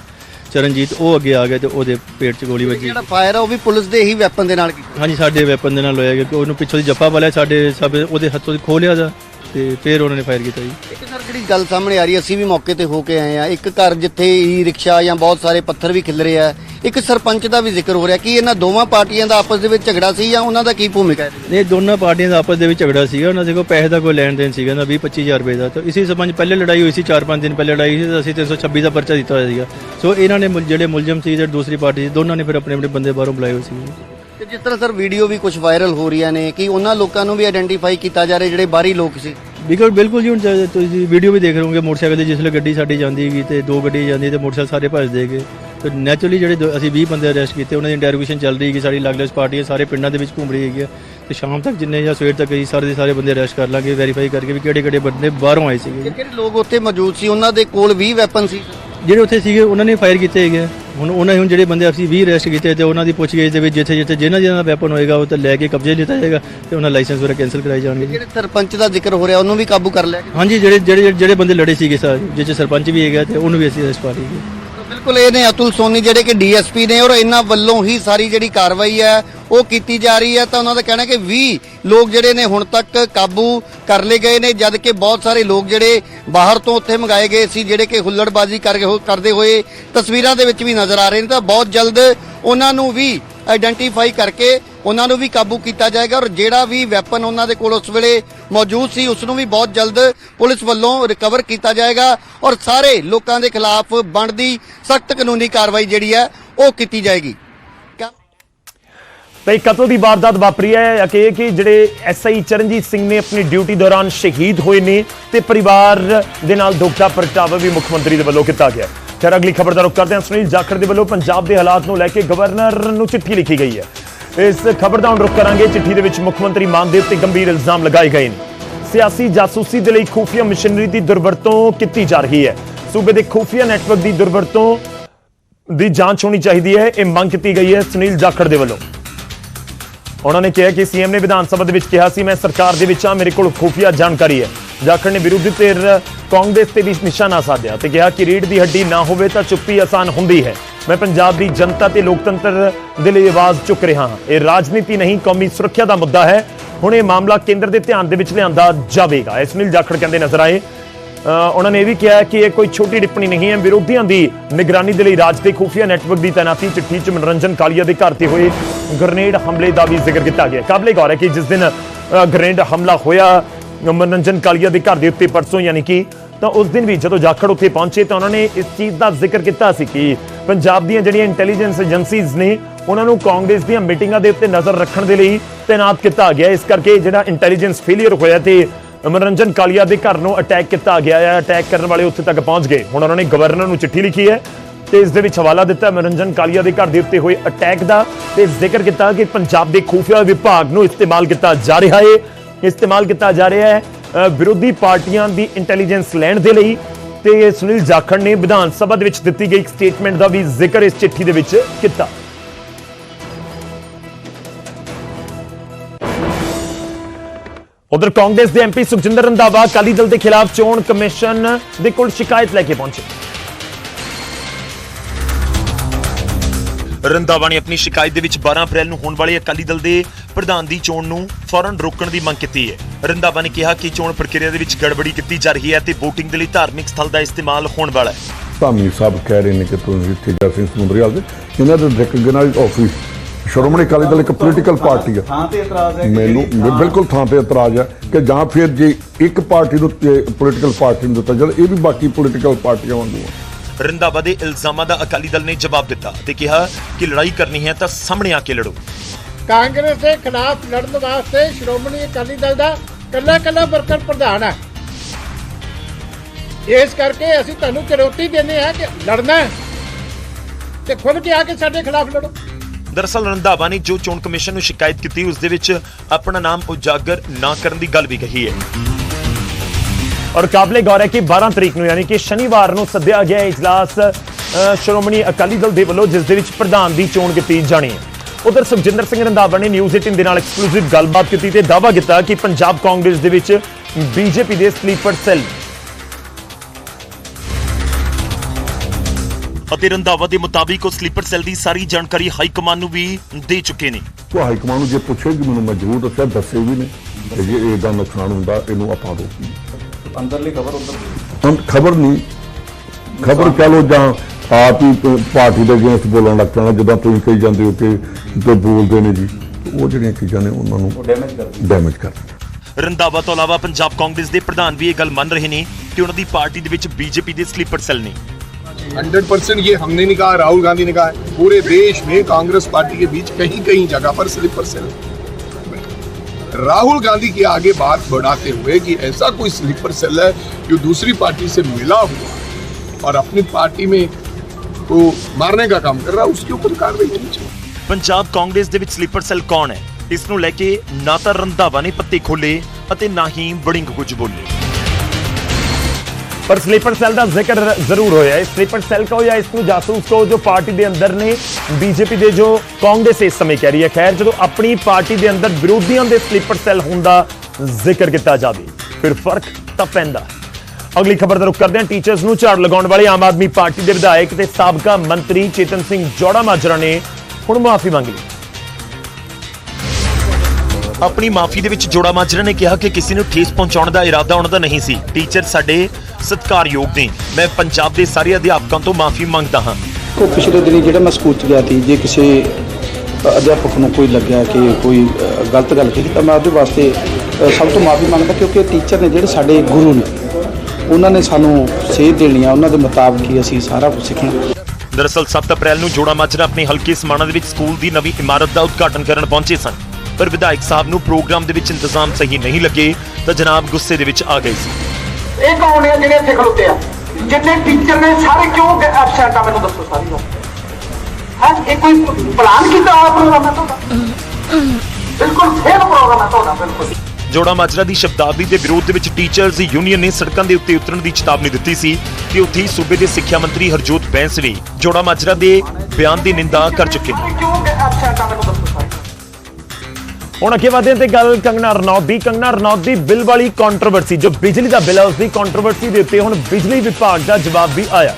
ਚਰਨਜੀਤ ਉਹ ਅੱਗੇ ਆ ਗਿਆ ਤੇ ਉਹਦੇ ਪੇਟ 'ਚ ਗੋਲੀ ਵੱਜੀ। ਜਿਹੜਾ ਫਾਇਰ ਆ ਉਹ ਵੀ ਪੁਲਿਸ ਦੇ ਹੀ ਵੈਪਨ ਦੇ ਨਾਲ ਕੀਤਾ। ਹਾਂਜੀ ਸਾਡੇ ਵੈਪਨ ਦੇ ਨਾਲ ਹੋਇਆ ਕਿ ਉਹਨੂੰ ਪਿੱਛੋਂ ਦੀ ਜੱਫਾ ਪਾ ਲਿਆ ਸਾਡੇ ਸਭ ਉਹਦੇ ਹੱਥੋਂ ਦੀ ਖੋਲਿਆ ਦਾ। ਤੇ ਫਿਰ ਉਹਨਾਂ ਨੇ ਫਾਇਰ ਕੀਤਾ ਜੀ। ਇੱਕ ਸਰ ਜਿਹੜੀ ਗੱਲ ਸਾਹਮਣੇ ਆ ਰਹੀ ਹੈ, ਅਸੀਂ ਵੀ ਮੌਕੇ ਤੇ ਹੋ ਕੇ ਆਏ ਆ ਇੱਕ ਘਰ ਜਿੱਥੇ ਈ ਰਿਕਸ਼ਾ ਜਾਂ ਬਹੁਤ ਸਾਰੇ ਪੱਥਰ ਵੀ ਖਿਲ ਆ। ਇੱਕ ਸਰਪੰਚ ਦਾ ਵੀ ਜ਼ਿਕਰ ਹੋ ਰਿਹਾ ਕਿ ਇਹਨਾਂ ਦੋਵਾਂ ਪਾਰਟੀਆਂ ਦਾ ਆਪਸ ਦੇ ਵਿੱਚ ਝਗੜਾ ਸੀ ਜਾਂ ਉਹਨਾਂ ਦਾ ਕੀ ਭੂਮਿਕਾ ਹੈ? ਇਹ ਦੋਨਾਂ ਪਾਰਟੀਆਂ ਦਾ ਆਪਸ ਦੇ ਵਿੱਚ ਝਗੜਾ ਸੀਗਾ। ਉਹਨਾਂ ਦੇ ਕੋਲ ਪੈਸੇ ਦਾ ਕੋਈ ਲੈਣ ਦੇਣ ਸੀਗਾ ਨਾ 20 25000 ਰੁਪਏ ਦਾ। ਤਾਂ ਇਸੇ ਸੰਬੰਧ ਪਹਿਲੇ ਲੜਾਈ ਹੋਈ ਸੀ 4-5 ਦਿਨ ਪਹਿਲੇ ਲੜਾਈ ਸੀ ਤਾਂ ਅਸੀਂ 326 ਦਾ ਪਰਚਾ ਦਿੱਤਾ ਹੋਇਆ ਸੀਗਾ। ਸੋ ਇਹਨਾਂ ਨੇ ਮੁਲ- ਜਿਹੜੇ ਮੁਲਜ਼ਮ ਸੀ ਜਿਹੜੇ ਦੂਸਰੀ ਪਾਰਟੀ ਸੀ ਦੋਨਾਂ ਨੇ ਫਿਰ ਆਪਣੇ ਆਪਣੇ ਬੰਦੇ ਬਾਹਰੋਂ ਬੁਲਾਏ ਹੋਏ ਸੀ ਤੇ ਜਿਸ ਤਰ੍ਹਾਂ ਸਰ ਵੀਡੀਓ ਵੀ ਕੁਝ ਵਾਇਰਲ ਹੋ ਰਹੀਆਂ ਨੇ ਕਿ ਉਹਨਾਂ ਲੋਕਾਂ ਨੂੰ ਵੀ ਆਇਡੈਂਟੀਫਾਈ ਕੀਤਾ ਜਾ ਰਿਹਾ ਜਿਹੜੇ ਬਾਹਰੀ ਲੋਕ ਸੀ? ਬਿਲਕੁਲ ਬਿਲਕੁਲ ਜੀ ਹੁਣ ਜੇ ਤੁਸੀਂ ਵੀਡੀਓ ਵੀ ਦੇਖ ਰਹੇ ਹੋਗੇ ਮੋਟਰਸਾਈਕਲ ਤੇ ਜਿਸਲੇ ਗੱਡੀ ਸਾਡੀ ਜਾਂਦੀ ਹੈਗੀ ਤੇ ਦੋ ਗੱਡੀ ਜਾਂਦੀ ਤੇ ਮੋਟਰਸਾਈਕਲ ਸਾਰੇ ਭੱਜਦੇ ਹੈਗੇ। ਤੇ ਨੈਚੁਰਲੀ ਜਿਹੜੇ ਦੋ- ਅਸੀਂ 20 ਬੰਦੇ ਅਰੈਸਟ ਕੀਤੇ ਉਹਨਾਂ ਦੀ ਇੰਟਰੋਗੇਸ਼ਨ ਚੱਲ ਰਹੀ ਹੈਗੀ ਸਾਡੀ ਅਲੱਗ-ਅਲੱਗ ਪਾਰਟੀਆਂ ਸਾਰੇ ਪਿੰਡਾਂ ਦੇ ਵਿੱਚ ਘੁੰਮ ਰਹੀ ਹੈਗੀ ਆ। ਤੇ ਸ਼ਾਮ ਤੱਕ ਜਿੰਨੇ ਜਾਂ ਸਵੇਰ ਤੱਕ ਅਸੀਂ ਸਾਰੇ ਦੇ ਸਾਰੇ ਬੰਦੇ ਅਰੈਸਟ ਕਰ ਲਾਂਗੇ ਵੈਰੀਫਾਈ ਕਰਕੇ ਵੀ ਕਿਹੜੇ-ਕਿਹੜੇ ਬੰਦੇ ਬਾਹਰੋਂ ਆਏ ਸੀਗੇ। ਕਿ ਜਿਹੜੇ ਲੋਕ ਉੱਥੇ ਮੌਜੂਦ ਸੀ? ਉਹਨਾਂ ਦੇ ਕੋਲ ਵੀ ਵੈਪਨ ਸੀ? ਜਿਹੜੇ ਉੱਥੇ ਸੀਗੇ ਉਹਨਾਂ ਨੇ ਫਾਇਰ ਕੀਤੇ ਹੈਗੇ ਆ। ਹੁਣ ਉਹਨਾਂ ਹੁਣ ਜਿਹੜੇ ਬੰਦੇ ਅਸੀਂ 20 ਅਰੈਸਟ ਕੀਤੇ ਤੇ ਉਹਨਾਂ ਦੀ ਪੁੱਛਗਿੱਛ ਦੇ ਵਿੱਚ ਜਿੱਥੇ ਜਿੱਥੇ ਜਿਹਨਾਂ ਜਿਹਨਾਂ ਦਾ ਵੈਪਨ ਹੋਏਗਾ ਉਹ ਤਾਂ ਲੈ ਕੇ ਕਬਜ਼ੇ ਲਿੱਤਾ ਜਾਏਗਾ ਤੇ ਉਹਨਾਂ ਲਾਇਸੈਂਸ ਵਗੈਰਾ ਕੈਨਸਲ ਕਰਾਏ ਜਾਣਗੇ ਜੀ। ਜਿਹੜੇ ਸਰਪੰਚ ਦਾ ਜ਼ਿਕਰ ਹੋ ਰਿਹਾ ਉਹਨੂੰ ਵੀ ਕਾਬੂ ਕਰ ਲਿਆ ਗਿਆ? ਹਾਂਜੀ ਜਿਹੜੇ ਜਿਹੜੇ ਜਿਹੜੇ ਬੰਦੇ ਲੜੇ ਸੀਗੇ ਸਰ ਜਿਹ 'ਚ ਸਰਪੰਚ ਵੀ ਹੈਗਾ ਤੇ ਉਹਨੂੰ ਵੀ ਅਸੀਂ ਅਰੈਸਟ ਪਾ ਲਈ ਜੀ ਤਾਂ ਬਿਲਕੁਲ ਇਹ ਨੇ ਅਤੁਲ ਸੋਨੀ ਜਿਹੜੇ ਕਿ ਡੀਐਸਪੀ ਨੇ ਔਰ ਇਹਨਾਂ ਵੱਲੋਂ ਹੀ ਸਾਰੀ ਜਿਹੜੀ ਕਾਰਵਾਈ ਹੈ ਉਹ ਕੀਤੀ ਜਾ ਰਹੀ ਹੈ ਤਾਂ ਉਹਨਾਂ ਦਾ ਕਹਿਣਾ ਕਿ 20 ਲੋਕ ਜਿਹੜੇ ਨੇ ਹੁਣ ਤੱਕ ਕਾਬੂ ਕਰ ਲਏ ਗਏ ਨੇ, ਜਦ ਕਿ ਬਹੁਤ ਸਾਰੇ ਲੋਕ ਜਿਹੜੇ ਬਾਹਰ ਤੋਂ ਉੱਥੇ ਮੰਗਾਏ ਗਏ ਸੀ, ਜਿਹੜੇ ਕਿ ਹੁੱਲੜਬਾਜ਼ੀ ਕਰਦੇ ਹੋਏ ਤਸਵੀਰਾਂ ਦੇ ਵਿੱਚ ਵੀ ਨਜ਼ਰ ਆ ਰਹੇ ਨੇ ਤਾਂ ਬਹੁਤ ਜਲਦ ਉਹਨਾਂ ਨੂੰ ਵੀ ਆਇਡੈਂਟੀਫਾਈ ਕਰਕੇ ਉਹਨਾਂ ਨੂੰ ਵੀ ਕਾਬੂ ਕੀਤਾ ਜਾਏਗਾ ਔਰ ਜਿਹੜਾ ਵੀ ਵੈਪਨ ਉਹਨਾਂ ਦੇ ਕੋਲ ਉਸ ਵੇਲੇ ਮੌਜੂਦ ਸੀ, ਉਸ ਨੂੰ ਵੀ ਬਹੁਤ ਜਲਦ ਪੁਲਿਸ ਵੱਲੋਂ ਰਿਕਵਰ ਕੀਤਾ ਜਾਏਗਾ ਔਰ ਸਾਰੇ ਲੋਕਾਂ ਦੇ ਖਿਲਾਫ ਬਣਦੀ ਸਖਤ ਕਾਨੂੰਨੀ ਕਾਰਵਾਈ ਜਿਹੜੀ ਹੈ ਉਹ ਕੀਤੀ ਜਾਏਗੀ। ਤਾਂ ਇਹ ਕਤਲ ਦੀ ਵਾਰਦਾਤ ਵਾਪਰੀ ਹੈ। ਕਿ ਕਿ ਜਿਹੜੇ ਐਸਆਈ ਚਰਨਜੀਤ ਸਿੰਘ ਨੇ ਆਪਣੀ ਡਿਊਟੀ ਦੌਰਾਨ ਸ਼ਹੀਦ ਹੋਏ ਨੇ ਤੇ ਪਰਿਵਾਰ ਦੇ ਨਾਲ ਦੁੱਖ ਦਾ ਪ੍ਰਗਟਾਵਾ ਵੀ ਮੁੱਖ ਮੰਤਰੀ ਦੇ ਵੱਲੋਂ ਕੀਤਾ ਗਿਆ। ਫਿਰ ਅਗਲੀ ਖਬਰ ਦਾ ਰੁਖ ਕਰਦੇ ਹਾਂ। ਸੁਨੀਲ ਜਾਖੜ ਦੇ ਵੱਲੋਂ ਪੰਜਾਬ ਦੇ ਹਾਲਾਤ ਨੂੰ ਲੈ ਕੇ ਗਵਰਨਰ ਨੂੰ ਚਿੱਠੀ ਲਿਖੀ ਗਈ ਹੈ। ਇਸ ਖਬਰ ਦਾ ਹੁਣ ਰੁਖ ਕਰਾਂਗੇ। ਚਿੱਠੀ ਦੇ ਵਿੱਚ ਮੁੱਖ ਮੰਤਰੀ ਮਾਨ ਦੇ ਉੱਤੇ ਗੰਭੀਰ ਇਲਜ਼ਾਮ ਲਗਾਏ ਗਏ ਨੇ। ਸਿਆਸੀ ਜਾਸੂਸੀ ਦੇ ਲਈ ਖੂਫੀਆ ਮਸ਼ੀਨਰੀ ਦੀ ਦੁਰਵਰਤੋਂ ਕੀਤੀ ਜਾ ਰਹੀ ਹੈ। ਸੂਬੇ ਦੇ ਖੂਫੀਆ ਨੈਟਵਰਕ ਦੀ ਦੁਰਵਰਤੋਂ ਦੀ ਜਾਂਚ ਹੋਣੀ ਚਾਹੀਦੀ ਹੈ। ਇਹ ਮੰਗ ਕੀਤੀ ਗਈ ਹੈ ਸੁਨੀਲ ਜਾਖੜ ਦੇ ਵੱਲੋਂ। ਉਹਨਾਂ ਨੇ ਕਿਹਾ ਕਿ ਸੀਐਮ ਨੇ ਵਿਧਾਨ ਸਭਾ ਦੇ ਵਿੱਚ ਕਿਹਾ ਸੀ, ਮੈਂ ਸਰਕਾਰ ਦੇ ਵਿੱਚ ਆ ਮੇਰੇ ਕੋਲ ਖੁਫੀਆ ਜਾਣਕਾਰੀ ਹੈ। ਜਾਖੜ ਨੇ ਵਿਰੋਧੀ ਧਿਰ ਕਾਂਗਰਸ ਤੇ ਵੀ ਨਿਸ਼ਾਨਾ ਸਾਧਿਆ ਤੇ ਕਿਹਾ ਕਿ ਰੀੜ ਦੀ ਹੱਡੀ ਨਾ ਹੋਵੇ ਤਾਂ ਚੁੱਪੀ ਆਸਾਨ ਹੁੰਦੀ ਹੈ। ਮੈਂ ਪੰਜਾਬ ਦੀ ਜਨਤਾ ਤੇ ਲੋਕਤੰਤਰ ਦੇ ਲਈ ਆਵਾਜ਼ ਚੁੱਕ ਰਿਹਾ ਹਾਂ। ਇਹ ਰਾਜਨੀਤੀ ਨਹੀਂ, ਕੌਮੀ ਸੁਰੱਖਿਆ ਦਾ ਮੁੱਦਾ ਹੈ। ਹੁਣ ਇਹ ਮਾਮਲਾ ਕੇਂਦਰ ਦੇ ਧਿਆਨ ਦੇ ਵਿੱਚ ਲਿਆਂਦਾ ਜਾਵੇਗਾ। ਇਹ ਸੁਨੀਲ ਜਾਖੜ ਕਹਿੰਦੇ ਨਜ਼ਰ ਆਏ। ਉਹਨਾਂ ਨੇ ਇਹ ਵੀ ਕਿਹਾ ਕਿ ਇਹ ਕੋਈ ਛੋਟੀ ਟਿੱਪਣੀ ਨਹੀਂ ਹੈ। ਵਿਰੋਧੀਆਂ ਦੀ ਨਿਗਰਾਨੀ ਦੇ ਲਈ ਰਾਜ ਦੇ ਖੂਫੀਆ ਨੈਟਵਰਕ ਦੀ ਤੈਨਾਤੀ ਚਿੱਠੀ ਚ ਮਨੋਰੰਜਨ ਕਾਲੀਆ ਦੇ ਘਰ ਤੇ ਹੋਏ ਗ੍ਰਨੇਡ ਹਮਲੇ ਦਾ ਵੀ ਜ਼ਿਕਰ ਕੀਤਾ ਗਿਆ। ਕਾਬਲੇ ਗੌਰ ਹੈ ਕਿ ਜਿਸ ਦਿਨ ਅ, ਗ੍ਰਨੇਡ ਹਮਲਾ ਹੋਇਆ ਮਨੋਰੰਜਨ ਕਾਲੀਆ ਦੇ ਘਰ ਦੇ ਉੱਤੇ ਪਰਸੋਂ ਯਾਨੀ ਕਿ ਤਾਂ ਉਸ ਦਿਨ ਵੀ ਜਦੋਂ ਜਾਖੜ ਉੱਥੇ ਪਹੁੰਚੇ ਤਾਂ ਉਹਨਾਂ ਨੇ ਇਸ ਚੀਜ਼ ਦਾ ਜ਼ਿਕਰ ਕੀਤਾ ਸੀ ਕਿ ਪੰਜਾਬ ਦੀਆਂ ਜਿਹੜੀਆਂ ਇੰਟੈਲੀਜੈਂਸ ਏਜੰਸੀਜ਼ ਨੇ ਉਹਨਾਂ ਨੂੰ ਕਾਂਗਰਸ ਦੀਆਂ ਮੀਟਿੰਗਾਂ ਦੇ ਉੱਤੇ ਨਜ਼ਰ ਰੱਖਣ ਦੇ ਲਈ ਤਾਇਨਾਤ ਕੀਤਾ ਗਿਆ। ਇਸ ਕਰਕੇ ਜਿਹੜਾ ਇੰਟੈਲੀਜੈਂਸ ਫੇਲਿਅਰ ਹੋਇਆ ਤੇ ਮਨੋਰੰਜਨ ਕਾਲੀਆ ਦੇ ਘਰ ਨੂੰ ਅਟੈਕ ਕੀਤਾ ਗਿਆ ਹੈ। ਅਟੈਕ ਕਰਨ ਵਾਲੇ ਉੱਥੇ ਤੱਕ ਪਹੁੰਚ ਗਏ। ਹੁਣ ਉਹਨਾਂ ਨੇ ਗਵਰਨਰ ਨੂੰ ਚਿੱਠੀ ਲਿਖੀ ਹੈ ਤੇ ਇਸ ਦੇ ਵਿੱਚ ਹਵਾਲਾ ਦਿੱਤਾ ਮਨੋਰੰਜਨ ਕਾਲੀਆ ਦੇ ਘਰ ਦੇ ਉੱਤੇ ਹੋਏ ਅਟੈਕ ਦਾ ਤੇ ਜ਼ਿਕਰ ਕੀਤਾ ਕਿ ਪੰਜਾਬ ਦੇ ਖੂਫੀਆ ਵਿਭਾਗ ਨੂੰ ਇਸਤੇਮਾਲ ਕੀਤਾ ਜਾ ਰਿਹਾ ਹੈ। ਇਸਤੇਮਾਲ ਕੀਤਾ ਜਾ ਰਿਹਾ ਹੈ ਵਿਰੋਧੀ ਪਾਰਟੀਆਂ ਦੀ ਇੰਟੈਲੀਜੈਂਸ ਲੈਣ ਦੇ ਲਈ ਤੇ ਸੁਨੀਲ ਜਾਖੜ ਨੇ ਵਿਧਾਨ ਸਭਾ ਦੇ ਵਿੱਚ ਦਿੱਤੀ ਗਈ ਇੱਕ ਸਟੇਟਮੈਂਟ ਦਾ ਵੀ ਜ਼ਿਕਰ ਇਸ ਚਿੱਠੀ ਦੇ ਵਿੱਚ ਕੀਤਾ। ਉਧਰ ਕਾਂਗਰਸ ਦੇ ਐਮਪੀ ਸੁਖਜਿੰਦਰ ਰੰਧਾਵਾ ਅਕਾਲੀ ਦਲ ਦੇ ਖਿਲਾਫ ਚੋਣ ਕਮਿਸ਼ਨ ਦੇ ਕੋਲ ਸ਼ਿਕਾਇਤ ਲੈ ਕੇ ਪਹੁੰਚੇ। ਰੰਧਾਵਾ ਨੇ ਆਪਣੀ ਸ਼ਿਕਾਇਤ ਦੇ ਵਿੱਚ 12 ਅਪ੍ਰੈਲ ਨੂੰ ਹੋਣ ਵਾਲੇ ਅਕਾਲੀ ਦਲ ਦੇ ਪ੍ਰਧਾਨ ਦੀ ਚੋਣ ਨੂੰ ਫੌਰਨ ਰੋਕਣ ਦੀ ਮੰਗ ਕੀਤੀ ਹੈ। ਰੰਧਾਵਾ ਨੇ ਕਿਹਾ ਕਿ ਚੋਣ ਪ੍ਰਕਿਰਿਆ ਦੇ ਵਿੱਚ ਗੜਬੜੀ ਕੀਤੀ ਜਾ ਰਹੀ ਹੈ ਤੇ VOTING ਦੇ ਲਈ ਧਾਰਮਿਕ ਸਥਲ ਦਾ ਇਸਤੇਮਾਲ ਹੋਣ ਵਾਲਾ ਹੈ। ਧਾਮੀ ਸਾਹਿਬ ਕਹਿ ਰਹੇ ਨੇ ਕਿ ਤੁਸੀਂ ਇੱਥੇ ਸਿੰਘ ਸਮੁੰਦਰੀ ਦੇ, ਇਹਨਾਂ ਦਾ ਰੈਕਗਨਾਈਜ਼ ਆਫਿਸ ਸ਼੍ਰੋਮਣੀ ਅਕਾਲੀ ਦਲ ਇੱਕ ਪੋਲੀਟੀਕਲ ਪਾਰਟੀ ਹੈ ਥਾਂ ਤੇ ਇਤਰਾਜ਼ ਹੈ ਮੈਨੂੰ ਬਿਲਕੁਲ ਥਾਂ ਤੇ ਇਤਰਾਜ਼ ਹੈ ਕਿ ਜਾਂ ਫਿਰ ਜੇ ਇੱਕ ਪਾਰਟੀ ਨੂੰ ਪੋਲੀਟੀਕਲ ਪਾਰਟੀ ਨੂੰ ਦਿੱਤਾ ਜਾਵੇ ਇਹ ਵੀ ਬਾਕੀ ਪੋਲੀਟੀਕਲ ਪਾਰਟੀਆਂ ਵਾਂਗੂ ਹੈ ਰੰਧਾਵਾ ਦੇ ਇਲਜ਼ਾਮਾਂ ਦਾ ਅਕਾਲੀ ਦਲ ਨੇ ਜਵਾਬ ਦਿੱਤਾ ਤੇ ਕਿਹਾ ਕਿ ਲੜਾਈ ਕਰਨੀ ਹੈ ਤਾਂ ਸਾਹਮਣੇ ਆ ਕੇ ਲੜੋ। ਕਾਂਗਰਸ ਦੇ ਖਿਲਾਫ ਲੜਨ ਵਾਸਤੇ ਸ਼੍ਰੋਮਣੀ ਅਕਾਲੀ ਦਲ ਦਾ ਕੱਲਾ ਕੱਲਾ ਵਰਕਰ ਪ੍ਰਧਾਨ ਹੈ। ਇਸ ਕਰਕੇ ਅਸੀਂ ਤੁਹਾਨੂੰ ਚੁਣੌਤੀ ਦਿੰਦੇ ਹਾਂ ਕਿ ਲੜਨਾ ਤੇ ਖੁੱਲ ਕੇ ਆ ਕੇ ਸਾਡੇ ਖਿਲਾਫ ਲੜੋ। ਦਰਅਸਲ ਰੰਧਾਵਾ ਨੇ ਜੋ ਚੋਣ ਕਮਿਸ਼ਨ ਨੂੰ ਸ਼ਿਕਾਇਤ ਕੀਤੀ, ਉਸ ਦੇ ਵਿੱਚ ਆਪਣਾ ਨਾਮ ਉਜਾਗਰ ਨਾ ਕਰਨ ਦੀ ਗੱਲ ਵੀ ਕਹੀ ਹੈ। ਔਰ ਕਾਬਲੇ ਗੌਰ ਹੈ ਕਿ 12 ਤਰੀਕ ਨੂੰ ਯਾਨੀ ਕਿ ਸ਼ਨੀਵਾਰ ਨੂੰ ਸੱਦਿਆ ਗਿਆ ਇਜਲਾਸ ਸ਼੍ਰੋਮਣੀ ਅਕਾਲੀ ਦਲ ਦੇ ਵੱਲੋਂ, ਜਿਸ ਦੇ ਵਿੱਚ ਪ੍ਰਧਾਨ ਦੀ ਚੋਣ ਕੀਤੀ ਜਾਣੀ ਹੈ। ਉਧਰ ਸੁਖਜਿੰਦਰ ਸਿੰਘ ਰੰਧਾਵਾ ਨੇ ਨਿਊਜ਼ 18 ਦੇ ਨਾਲ ਐਕਸਕਲੂਸਿਵ ਗੱਲਬਾਤ ਕੀਤੀ ਤੇ ਦਾਅਵਾ ਕੀਤਾ ਕਿ ਪੰਜਾਬ ਕਾਂਗਰਸ ਦੇ ਵਿੱਚ ਬੀਜੇਪੀ ਦੇ ਸਲੀਪਰ ਸੈੱਲ ਅਤੇ ਰੰਧਾਵਾ ਦੇ ਮੁਤਾਬਿਕ ਉਹ ਸਲੀਪਰ ਸੈੱਲ ਦੀ ਸਾਰੀ ਜਾਣਕਾਰੀ ਹਾਈ ਕਮਾਨ ਨੂੰ ਵੀ ਦੇ ਚੁੱਕੇ ਨੇ। ਉਹ ਹਾਈ ਕਮਾਂਡ ਨੂੰ ਜੇ ਪੁੱਛੇਗੀ ਮੈਨੂੰ ਮੈਂ ਜ਼ਰੂਰ ਦੱਸਿਆ ਦੱਸੇ ਵੀ ਨੇ ਕਿ ਜੇ ਇਹ ਦਾ ਨੁਕਸਾਨ ਹੁੰਦਾ ਇਹਨੂੰ ਆਪਾਂ ਰੋਕੀਏ ਅੰਦਰਲੀ ਖਬਰ ਉੱਧਰ ਖਬਰ ਨਹੀਂ। ਖਬਰ ਕਹ ਲੋ ਜਾਂ ਆਪ ਹੀ ਪਾਰਟੀ ਦੇ ਅਗੇਂਸਟ ਬੋਲਣ ਲੱਗ ਪੈਣਾ ਜਦੋਂ ਤੁਸੀਂ ਕਹੀ ਜਾਂਦੇ ਹੋ ਕਿ ਜੋ ਬੋਲਦੇ ਨੇ ਜੀ ਉਹ ਜਿਹੜੀਆਂ ਚੀਜ਼ਾਂ ਨੇ ਉਹਨਾਂ ਨੂੰ ਡੈਮੇਜ ਕਰਦੀ ਡੈਮੇਜ ਕਰ ਰੰਧਾਵਾ ਤੋਂ ਇਲਾਵਾ ਪੰਜਾਬ ਕਾਂਗਰਸ ਦੇ ਪ੍ਰਧਾਨ ਵੀ ਇਹ ਗੱਲ ਮੰਨ ਰਹੇ ਨੇ ਕਿ ਉਹਨਾਂ ਦੀ ਪਾਰਟੀ ਦੇ ਵਿੱਚ ਬੀਜੇਪੀ ਦੇ ਸਲੀਪਰ ਸੈੱਲ ਨੇ। हंड्रेड परसेंट ये हमने नहीं कहा राहुल गांधी ने कहा है पूरे देश में कांग्रेस पार्टी के बीच कहीं कहीं जगह पर स्लीपर सेल राहुल गांधी के आगे बात बढ़ाते हुए कि ऐसा कोई स्लीपर सेल है जो दूसरी पार्टी से मिला हुआ है और अपनी पार्टी में को मारने का काम कर रहा है उसके ऊपर कार्रवाई होनी चाहिए ਪੰਜਾਬ ਕਾਂਗਰਸ ਦੇ ਵਿੱਚ ਸਲੀਪਰ ਸੈੱਲ ਕੌਣ ਹੈ ਇਸ ਨੂੰ ਲੈ ਕੇ ਨਾ ਤਾਂ ਰੰਧਾਵਾ ਨੇ ਪੱਤੇ ਖੋਲੇ ਅਤੇ ਨਾ ਹੀ ਬੜਿੰਗ ਕੁਝ ਬੋਲੇ ਪਰ ਸਲੀਪਰ ਸੈੱਲ ਦਾ ਜ਼ਿਕਰ ਜ਼ਰੂਰ ਹੋਇਆ ਹੈ। ਸਲੀਪਰ ਸੈੱਲ ਕਹੋ ਜਾਂ ਇਸ ਨੂੰ ਜਾਸੂਸ ਕਹੋ, ਜੋ ਪਾਰਟੀ ਦੇ ਅੰਦਰ ਨੇ, ਬੀਜੇਪੀ ਦੇ ਜੋ ਕਾਂਗਰਸ ਇਸ ਸਮੇਂ ਕਹਿ ਰਹੀ ਹੈ। ਖੈਰ, ਜਦੋਂ ਆਪਣੀ ਪਾਰਟੀ ਦੇ ਅੰਦਰ ਵਿਰੋਧੀਆਂ ਦੇ ਸਲੀਪਰ ਸੈੱਲ ਹੁੰਦਾ ਜ਼ਿਕਰ ਕੀਤਾ ਜਾਵੇ, ਫਿਰ ਫ਼ਰਕ ਤਾਂ ਪੈਂਦਾ ਅਗਲੀ ਖਬਰ ਦਾ ਰੁਖ ਕਰਦੇ ਹਾਂ। ਟੀਚਰਸ ਨੂੰ ਝਾੜ ਲਗਾਉਣ ਵਾਲੇ ਆਮ ਆਦਮੀ ਪਾਰਟੀ ਦੇ ਵਿਧਾਇਕ ਤੇ ਸਾਬਕਾ ਮੰਤਰੀ ਚੇਤਨ ਸਿੰਘ ਜੋੜਾ ਮਾਜਰਾ ਨੇ ਹੁਣ ਮਾਫੀ ਮੰਗ ਲਈ। ਆਪਣੀ ਮਾਫੀ ਦੇ ਵਿੱਚ ਜੋੜਾ ਮਾਜਰਾ ਨੇ ਕਿਹਾ ਕਿ ਕਿਸੇ ਨੂੰ ਠੇਸ ਪਹੁੰਚਾਉਣ ਦਾ ਇਰਾਦਾ ਉਹਨਾਂ ਦਾ ਨਹੀਂ ਸੀ। ਟੀਚਰ ਸਾਡੇ ਸਤਿਕਾਰਯੋਗ ਨੇ। ਮੈਂ ਪੰਜਾਬ ਦੇ ਸਾਰੇ ਅਧਿਆਪਕਾਂ ਤੋਂ ਮਾਫੀ ਮੰਗਦਾ ਹਾਂ। ਕੋ ਪਿਛਲੇ ਦਿਨੀ ਜਿਹੜਾ ਮੈਂ ਸਕੂਲ ਚ ਗਿਆ ਸੀ ਜੇ ਕਿਸੇ ਅਧਿਆਪਕ ਨੂੰ ਕੋਈ ਲੱਗਿਆ ਕਿ ਕੋਈ ਗਲਤ ਗੱਲ ਕੀਤੀ ਤਾਂ ਮੈਂ ਉਹਦੇ ਵਾਸਤੇ ਸਭ ਤੋਂ ਮਾਫੀ ਮੰਗਦਾ ਕਿਉਂਕਿ ਟੀਚਰ ਨੇ ਜਿਹੜੇ ਸਾਡੇ ਗੁਰੂ ਨੇ ਉਹਨਾਂ ਨੇ ਸਾਨੂੰ ਸੇਧ ਦੇਣੀ ਆ ਉਹਨਾਂ ਦੇ ਮੁਤਾਬਕ ਹੀ ਅਸੀਂ ਸਾਰਾ ਕੁਝ ਸਿੱਖਣਾ। ਦਰਅਸਲ 7 ਅਪ੍ਰੈਲ ਨੂੰ ਜੋੜਾ ਮਾਜਰਾ ਆਪਣੇ ਹਲਕੇ ਸਮਾਣਾ ਦੇ ਵਿੱਚ ਸਕੂਲ ਦੀ ਨਵੀਂ ਇਮਾਰਤ ਦਾ ਉਦਘਾਟਨ ਕਰਨ ਪਹੁੰਚੇ ਸਨ। ਪਰ ਵਿਧਾਇਕ ਸਾਹਿਬ ਨੂੰ ਪ੍ਰੋਗਰਾਮ ਦੇ ਵਿੱਚ ਇੰਤਜ਼ਾਮ ਸਹੀ ਨਹੀਂ ਲੱਗੇ ਤਾਂ ਜਨਾਬ ਗੁੱਸੇ ਦੇ ਵਿੱਚ ਆ ਗਏ ਸੀ। ਇਹ ਕੌਣ ਹੈ ਜਿਹੜੇ ਇੱਥੇ ਖਲੋਤੇ ਆ? ਜਿੰਨੇ ਟੀਚਰ ਨੇ ਸਾਰੇ ਕਿਉਂ ਐਬਸੈਂਟ ਆ? ਮੈਨੂੰ ਦੱਸੋ ਸਾਰੀ ਗੱਲ ਹਾਂ? ਇਹ ਕੋਈ ਪਲਾਨ ਕੀਤਾ ਹੋਇਆ ਪ੍ਰੋਗਰਾਮ ਹੈ ਤੁਹਾਡਾ? ਬਿਲਕੁਲ ਫੇਲ ਪ੍ਰੋਗਰਾਮ ਹੈ ਤੁਹਾਡਾ ਬਿਲਕੁਲ। ਜੋੜਾ ਮਾਜਰਾ ਦੀ ਸ਼ਬਦਾਵਲੀ ਦੇ ਵਿਰੋਧ ਦੇ ਵਿੱਚ ਟੀਚਰਜ਼ ਯੂਨੀਅਨ ਨੇ ਸੜਕਾਂ ਦੇ ਉੱਤੇ ਉਤਰਨ ਦੀ ਚੇਤਾਵਨੀ ਦਿੱਤੀ ਸੀ ਕਿ ਉੱਥੇ ਸੂਬੇ ਦੇ ਸਿੱਖਿਆ ਮੰਤਰੀ ਹਰਜੋਤ ਬੈਂਸ ਵੀ ਜੋੜਾ ਮਾਜਰਾ ਦੇ ਬਿਆਨ ਦੀ ਨਿੰਦਾ ਕਰ ਚੁੱਕੇ ਨੇ। ਸਾਰੇ ਕਿਉਂ ਐਬਸੈਂਟ ਆ? ਮੈਨੂੰ ਦੱਸੋ। ਸਾਰੀ ਹੁਣ ਅੱਗੇ ਵਧਦੇ ਤੇ ਗੱਲ ਕੰਗਨਾ ਰਣੌਤ ਦੀ। ਕੰਗਨਾ ਰਣੌਤ ਦੀ ਬਿੱਲ ਵਾਲੀ ਕੰਟਰੋਵਰਸੀ ਜੋ ਬਿਜਲੀ ਦਾ ਬਿੱਲ ਹੈ, ਉਸ ਦੀ ਕੰਟਰੋਵਰਸੀ ਦੇ ਉੱਤੇ ਹੁਣ ਬਿਜਲੀ ਵਿਭਾਗ ਦਾ ਜਵਾਬ ਵੀ ਆਇਆ।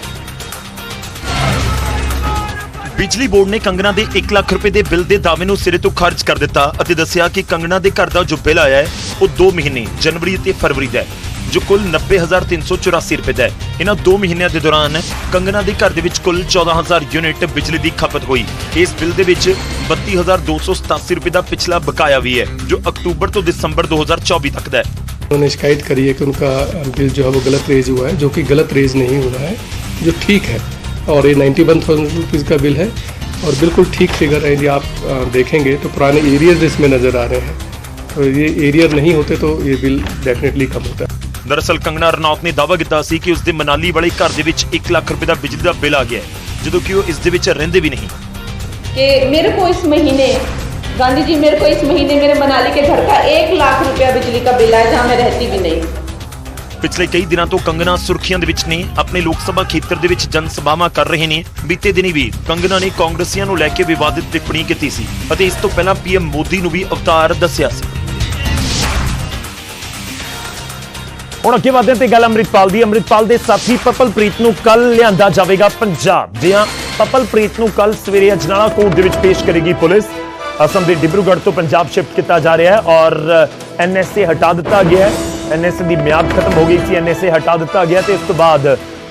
ਬਿਜਲੀ ਬੋਰਡ ਨੇ ਕੰਗਨਾ ਦੇ 1 ਲੱਖ ਰੁਪਏ ਦੇ ਬਿੱਲ ਦੇ ਦਾਅਵੇ ਨੂੰ ਸਿਰੇ ਤੋਂ ਖਰਚ ਕਰ ਦਿੱਤਾ ਅਤੇ ਦੱਸਿਆ ਕਿ ਕੰਗਨਾ ਦੇ ਘਰ ਦਾ ਜੋ ਬਿੱਲ ਆਇਆ ਹੈ, ਉਹ 2 ਮਹੀਨੇ, ਜਨਵਰੀ ਅਤੇ ਫਰਵਰੀ ਦਾ ਹੈ। ਜੋ ਕੁੱਲ 90384 ਰੁਪਏ ਦਾ ਹੈ ਇਹਨਾਂ 2 ਮਹੀਨਿਆਂ ਦੇ ਦੌਰਾਨ ਕੰਗਨਾ ਦੇ ਘਰ ਦੇ ਵਿੱਚ ਕੁੱਲ 14000 ਯੂਨਿਟ ਬਿਜਲੀ ਦੀ ਖਪਤ ਹੋਈ ਇਸ ਬਿੱਲ ਦੇ ਵਿੱਚ 32287 ਰੁਪਏ ਦਾ ਪਿਛਲਾ ਬਕਾਇਆ ਵੀ ਹੈ ਜੋ ਅਕਤੂਬਰ ਤੋਂ ਦਸੰਬਰ 2024 ਤੱਕ ਦਾ ਹੈ उन्होंने शिकायत करी है कि उनका बिल जो है वो गलत रेज हुआ है जो कि गलत रेज नहीं हुआ है जो ठीक है और ये नाइन्टी वन थाउजेंड रुपीज़ का बिल है और बिल्कुल ठीक फिगर है यदि आप अ, देखेंगे तो पुराने एरियर्स इसमें नज़र आ रहे हैं तो ये एरियर नहीं होते तो ये बिल डेफिनेटली कम होता है ਦਰਅਸਲ ਕੰਗਨਾ ਰਣੌਤ ਨੇ ਦਾਅਵਾ ਕੀਤਾ ਸੀ ਕਿ ਉਸ ਦੇ ਮਨਾਲੀ ਵਾਲੇ ਘਰ ਦੇ ਵਿੱਚ 1 ਲੱਖ ਰੁਪਏ ਦਾ ਬਿਜਲੀ ਦਾ ਬਿੱਲ ਆ ਗਿਆ ਹੈ ਜਦੋਂ ਕਿ ਉਹ ਇਸ ਦੇ ਵਿੱਚ ਰਹਿੰਦੇ ਵੀ ਨਹੀਂ कि मेरे को इस महीने गांधी जी मेरे को इस महीने मेरे मनाली के घर का एक लाख रुपया बिजली का बिल आया जहाँ मैं रहती भी नहीं ਪਿਛਲੇ ਕਈ ਦਿਨਾਂ ਤੋਂ ਕੰਗਨਾ ਸੁਰਖੀਆਂ ਦੇ ਵਿੱਚ ਨੇ ਆਪਣੇ ਲੋਕ ਸਭਾ ਖੇਤਰ ਦੇ ਵਿੱਚ ਜਨ ਸਭਾਵਾਂ ਕਰ ਰਹੇ ਨੇ ਬੀਤੇ ਦਿਨੀ ਵੀ ਕੰਗਨਾ ਨੇ ਕਾਂਗਰਸੀਆਂ ਨੂੰ ਲੈ ਕੇ ਵਿਵਾਦਿਤ ਟਿੱਪਣੀ ਕੀਤੀ ਸੀ ਅਤੇ ਇਸ ਤੋਂ ਪਹਿਲਾਂ ਪੀਐਮ ਮੋਦੀ ਨੂੰ ਵੀ ਅਵਤਾਰ ਦੱਸਿਆ ਸੀ ਹੁਣ ਅੱਗੇ ਵਧਦੇ ਤੇ ਗੱਲ ਅੰਮ੍ਰਿਤਪਾਲ ਦੀ। ਅੰਮ੍ਰਿਤਪਾਲ ਦੇ ਸਾਥੀ ਪਪਲਪ੍ਰੀਤ ਨੂੰ ਕੱਲ ਲਿਆਂਦਾ ਜਾਵੇਗਾ ਪੰਜਾਬ। ਜਿਹਾਂ ਪਪਲਪ੍ਰੀਤ ਨੂੰ ਕੱਲ ਸਵੇਰੇ ਅਜਨਾਲਾ ਕੋਰਟ ਦੇ ਵਿੱਚ ਪੇਸ਼ ਕਰੇਗੀ ਪੁਲਿਸ। ਅਸਮ ਦੇ ਡਿਬਰੂਗੜ੍ਹ ਤੋਂ ਪੰਜਾਬ ਸ਼ਿਫਟ ਕੀਤਾ ਜਾ ਰਿਹਾ ਹੈ ਔਰ ਐਨਐਸਏ ਹਟਾ ਦਿੱਤਾ ਗਿਆ ਹੈ। ਐਨਐਸਏ ਦੀ ਮਿਆਦ ਖਤਮ ਹੋ ਗਈ ਸੀ, ਐਨਐਸਏ ਹਟਾ ਦਿੱਤਾ ਗਿਆ ਤੇ ਇਸ ਤੋਂ ਬਾਅਦ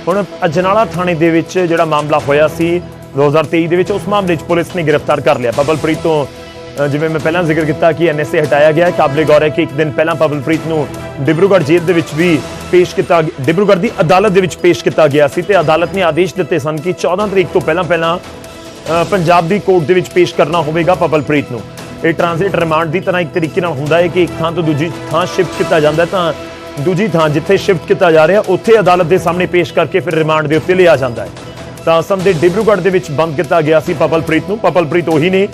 ਹੁਣ ਅਜਨਾਲਾ ਥਾਣੇ ਦੇ ਵਿੱਚ ਜਿਹੜਾ ਮਾਮਲਾ ਹੋਇਆ ਸੀ 2023 ਦੇ ਵਿੱਚ ਉਸ ਮਾਮਲੇ 'ਚ ਪੁਲਿਸ ਨੇ ਗ੍ਰਿਫਤਾਰ ਕਰ ਲਿਆ। ਪਵਲਪ੍ਰੀਤ ਤੋਂ ਜਿਵੇਂ ਮੈਂ ਪਹਿਲਾਂ ਜ਼ਿਕਰ ਕੀਤਾ ਕਿ ਐਨਐਸਏ ਹਟਾਇਆ ਗਿਆ ਹੈ ਕਾਬਲੇ ਗੌਰ ਹੈ ਕਿ ਇੱਕ ਦਿਨ ਪਹਿਲਾਂ ਪਵਲਪ੍ਰੀਤ ਨੂੰ ਡਿਬਰੂਗੜ੍ਹ ਜੇਲ੍ਹ ਦੇ ਵਿੱਚ ਵੀ ਪੇਸ਼ ਕੀਤਾ ਡਿਬਰੂਗੜ੍ਹ ਦੀ ਅਦਾਲਤ ਦੇ ਵਿੱਚ ਪੇਸ਼ ਕੀਤਾ ਗਿਆ ਸੀ ਤੇ ਅਦਾਲਤ ਨੇ ਆਦੇਸ਼ ਦਿੱਤੇ ਸਨ ਕਿ 14 ਤਰੀਕ ਤੋਂ ਪਹਿਲਾਂ ਪਹਿਲਾਂ ਪੰਜਾਬ ਦੀ ਕੋਰਟ ਦੇ ਵਿੱਚ ਪੇਸ਼ ਕਰਨਾ ਹੋਵੇਗਾ ਪਵਲਪ੍ਰੀਤ ਨੂੰ। ਇਹ ਟ੍ਰਾਂਜ਼ਿਟ ਰਿਮਾਂਡ ਦੀ ਤਰ੍ਹਾਂ ਇੱਕ ਤਰੀਕੇ ਨਾਲ ਹੁੰਦਾ ਹੈ ਕਿ ਇੱਕ ਥਾਂ ਤੋਂ ਦੂਜੀ ਥਾਂ ਸ਼ਿਫਟ ਕੀਤਾ ਜਾਂਦਾ ਤਾਂ ਦੂਜੀ ਥਾਂ ਜਿੱਥੇ ਸ਼ਿਫਟ ਕੀਤਾ ਜਾ ਰਿਹਾ, ਉੱਥੇ ਅਦਾਲਤ ਦੇ ਸਾਹਮਣੇ ਪੇਸ਼ ਕਰਕੇ ਫਿਰ ਰਿਮਾਂਡ ਦੇ ਉੱਤੇ ਲਿਆ ਜਾਂਦਾ ਹੈ। ਤਾਂ ਅਸਮ ਦੇ ਡਿਬਰੂਗੜ੍ਹ ਦੇ ਵਿੱਚ ਬੰਦ ਕੀਤਾ ਗਿਆ ਸੀ ਪਵਲਪ੍ਰੀਤ ਨੂੰ ਪਪਲਪ੍ਰੀਤ ਉਹੀ ਨੇ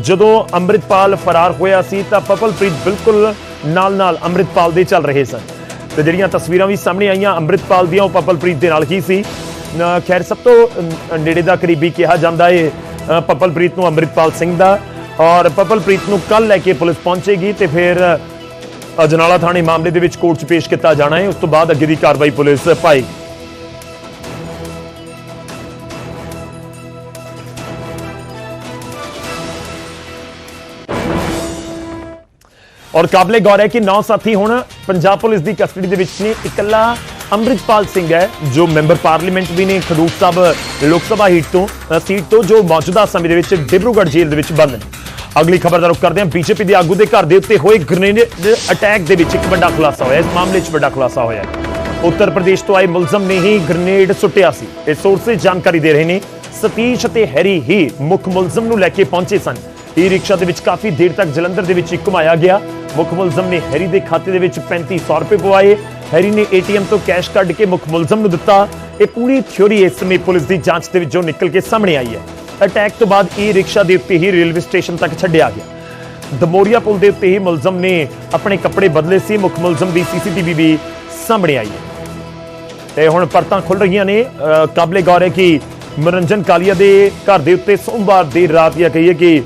ਜਦੋਂ ਅੰਮ੍ਰਿਤਪਾਲ ਫਰਾਰ ਹੋਇਆ ਸੀ ਤਾਂ ਪਪਲਪ੍ਰੀਤ ਬਿਲਕੁਲ ਨਾਲ-ਨਾਲ ਅੰਮ੍ਰਿਤਪਾਲ ਦੇ ਚੱਲ ਰਹੇ ਸਨ। ਤੇ ਜਿਹੜੀਆਂ ਤਸਵੀਰਾਂ ਵੀ ਸਾਹਮਣੇ ਆਈਆਂ, ਅੰਮ੍ਰਿਤਪਾਲ ਦੀਆਂ ਉਹ ਪਪਲਪ੍ਰੀਤ ਦੇ ਨਾਲ ਹੀ ਸੀ। ਖੈਰ, ਸਭ ਤੋਂ ਨੇੜੇ ਦਾ ਕਰੀਬੀ ਕਿਹਾ ਜਾਂਦਾ ਏ ਪਪਲਪ੍ਰੀਤ ਨੂੰ ਅੰਮ੍ਰਿਤਪਾਲ ਸਿੰਘ ਦਾ। ਔਰ ਪਪਲਪ੍ਰੀਤ ਨੂੰ ਕੱਲ ਲੈ ਕੇ ਪੁਲਿਸ ਪਹੁੰਚੇਗੀ ਤੇ ਫਿਰ ਅਜਨਾਲਾ ਥਾਣੇ ਮਾਮਲੇ ਦੇ ਵਿੱਚ ਕੋਰਟ 'ਚ ਪੇਸ਼ ਕੀਤਾ ਜਾਣਾ ਹੈ ਉਸ ਤੋਂ ਬਾਅਦ ਅੱਗੇ ਦੀ ਕਾਰਵਾਈ ਪੁਲਿਸ ਪਾਏਗੀ। ਔਰ ਕਾਬਲੇ ਗੌਰ ਹੈ ਕਿ ਨੌ ਸਾਥੀ ਹੁਣ ਪੰਜਾਬ ਪੁਲਿਸ ਦੀ ਕਸਟਡੀ ਦੇ ਵਿੱਚ ਨੇ। ਇਕੱਲਾ ਅੰਮ੍ਰਿਤਪਾਲ ਸਿੰਘ ਹੈ, ਜੋ ਮੈਂਬਰ ਪਾਰਲੀਮੈਂਟ ਵੀ ਨੇ ਖਡੂਰ ਸਾਹਿਬ ਲੋਕ ਸਭਾ ਹੀਟ ਤੋਂ ਸੀਟ ਤੋਂ, ਜੋ ਮੌਜੂਦਾ ਸਮੇਂ ਦੇ ਵਿੱਚ ਡਿਬਰੂਗੜ੍ਹ ਜੇਲ੍ਹ ਦੇ ਵਿੱਚ ਬੰਦ ਨੇ। ਅਗਲੀ ਖਬਰ ਦਾ ਰੁਖ ਕਰਦੇ ਹਾਂ। ਬੀਜੇਪੀ ਦੇ ਆਗੂ ਦੇ ਘਰ ਦੇ ਉੱਤੇ ਹੋਏ ਗ੍ਰੇਨੇਡ ਅਟੈਕ ਦੇ ਵਿੱਚ ਇੱਕ ਵੱਡਾ ਖੁਲਾਸਾ ਹੋਇਆ। ਇਸ ਮਾਮਲੇ 'ਚ ਵੱਡਾ ਖੁਲਾਸਾ ਹੋਇਆ ਉੱਤਰ ਪ੍ਰਦੇਸ਼ ਤੋਂ ਆਏ ਮੁਲਜ਼ਮ ਨੇ ਹੀ ਗ੍ਰੇਨੇਡ ਸੁੱਟਿਆ ਸੀ। ਇਹ ਸੋਰਸਸ ਜਾਣਕਾਰੀ ਦੇ ਰਹੇ ਨੇ। ਸਤੀਸ਼ ਅਤੇ ਹੈਰੀ ਹੀ ਮੁੱਖ ਮੁਲਜ਼ਮ ਨੂੰ ਲੈ ਕੇ ਪਹੁੰਚੇ ਸਨ। ਈ ਰਿਕਸ਼ਾ ਦੇ ਵਿੱਚ ਕਾਫੀ ਦੇਰ ਤੱਕ ਜਲੰਧਰ ਦੇ ਵਿੱਚ ਹੀ ਘੁਮਾਇਆ ਗਿਆ। ਮੁੱਖ ਮੁਲਜ਼ਮ ਨੇ ਹੈਰੀ ਦੇ ਖਾਤੇ ਦੇ ਵਿੱਚ 3500 ਰੁਪਏ ਪਵਾਏ। ਹੈਰੀ ਨੇ ਏਟੀਐਮ ਤੋਂ ਕੈਸ਼ ਕੱਢ ਕੇ ਮੁੱਖ ਮੁਲਜ਼ਮ ਨੂੰ ਦਿੱਤਾ। ਇਹ ਪੂਰੀ ਥਿਉਰੀ ਇਸ ਸਮੇਂ ਪੁਲਿਸ ਦੀ ਜਾਂਚ ਦੇ ਵਿੱਚੋਂ ਨਿਕਲ ਕੇ ਸਾਹਮਣੇ ਆਈ ਹੈ। ਅਟੈਕ ਤੋਂ ਬਾਅਦ ਈ ਰਿਕਸ਼ਾ ਦੇ ਉੱਤੇ ਹੀ ਰੇਲਵੇ ਸਟੇਸ਼ਨ ਤੱਕ ਛੱਡਿਆ ਗਿਆ। ਦਮੋਰੀਆ ਪੁਲ ਦੇ ਉੱਤੇ ਹੀ ਮੁਲਜ਼ਮ ਨੇ ਆਪਣੇ ਕੱਪੜੇ ਬਦਲੇ ਸੀ। ਮੁੱਖ ਮੁਲਜ਼ਮ ਦੀ ਸੀਸੀਟੀਵੀ ਵੀ ਸਾਹਮਣੇ ਆਈ ਹੈ। ਤੇ ਹੁਣ ਪਰਤਾਂ ਖੁੱਲ ਰਹੀਆਂ ਨੇ। ਕਾਬਲੇ ਗੌਰ ਹੈ ਕਿ ਮਨੋਰੰਜਨ ਕਾਲੀਆ ਦੇ ਘਰ ਦੇ ਉੱਤੇ ਸੋਮਵਾਰ ਦੀ ਰਾਤ ਜਾਂ ਕਹੀਏ ਕਿ